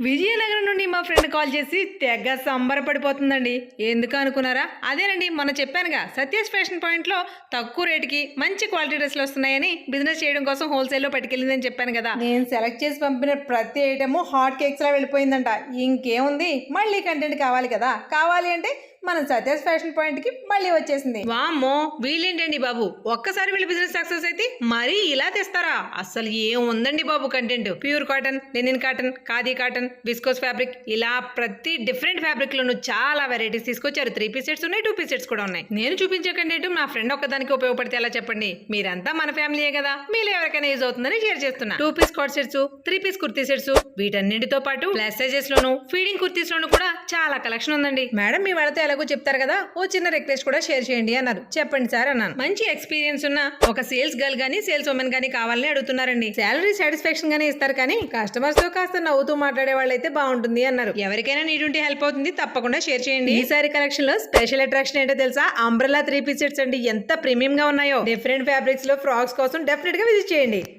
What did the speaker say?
విజయనగరం నుండి మా friend call చేసి తెగ సంబరపడిపోతుందండి. ఎందుకు అనుకున్నారా? అదేనండి మొన్న చెప్పానుగా సత్యస్ ఫ్యాషన్ పాయింట్లో తక్కువ రేటుకి మంచి క్వాలిటీ డ్రెస్లు వస్తున్నాయని బిజినెస్ చేయడం కోసం హోల్సేల్లో పట్టుకెళ్ళిందని చెప్పాను కదా. నేను సెలెక్ట్ చేసి పంపిన ప్రతి ఐటెము హాట్ కేక్స్లా వెళ్ళిపోయిందంట. ఇంకేముంది? మళ్ళీ కంటెంట్ కావాలి కదా. కావాలి అంటే మనం సత్యస్ ఫ్యాషన్ పాయింట్కి మళ్ళీ వచ్చేసింది. వామ్మో వీళ్ళేంటండి బాబు? ఒక్కసారి వీళ్ళ బిజినెస్ సక్సెస్ అయితే మరీ ఇలా తెస్తారా? అసలు ఏం ఉందండి బాబు content pure cotton linen cotton khadi cotton viscose fabric ఇలా ప్రతి డిఫరెంట్ ఫ్యాబ్రిక్ లోను చాలా వెరైటీస్ తీసుకొచ్చారు. త్రీ పీస్ సెట్స్ ఉన్నాయి టూ పీస్ సెట్స్ కూడా ఉన్నాయి. నేను చూపించే కంటెంట్ నా ఫ్రెండ్ ఒక్కదానికి ఉపయోగపడితే ఎలా చెప్పండి? మీరంతా మన ఫ్యామిలీయే కదా? మీలో ఎవరికైనా యూజ్ అవుతుందని షేర్ చేస్తున్నా. Two piece cot sets three piece kurti sets వీటన్నిటితో పాటు ప్లస్ సైజెస్ లోను ఫీడింగ్ కుర్తీస్ లోను కూడా చాలా కలెక్షన్ ఉందండి. మేడం మీ వాళ్ళతో ఎలాగో చెప్తారు కదా ఓ చిన్న రిక్వెస్ట్ కూడా షేర్ చేయండి అన్నారు. చెప్పండి సార్ అన్నాను. మంచి ఎక్స్పీరియన్స్ ఉన్న ఒక సేల్స్ గర్ల్ గానీ సేల్స్ ఉమెన్ గానీ కావాలని అడుగుతున్నారండి. శాలరీ సాటిస్ఫాక్షన్ గానే ఇస్తారు కానీ కస్టమర్స్తో కాస్త నవ్వుతూ మాట్లాడే వాళ్ళైతే బాగుంటుంది అన్నారు. ఎవరికైనా నీడ్ ఉంటే హెల్ప్ అవుతుంది తప్పకుండా షేర్ చేయండి. ఈసారి కలెక్షన్లో స్పెషల్ అట్రాక్షన్ ఏంటో తెలుసా? అంబ్రెలా త్రీ పీస్ సెట్స్ అండి. ఎంత ప్రీమియం గా ఉన్నాయో. డిఫరెంట్ ఫ్యాబ్రిక్స్లో ఫ్రాక్స్ కోసం డెఫినెట్గా విజిట్ చేయండి.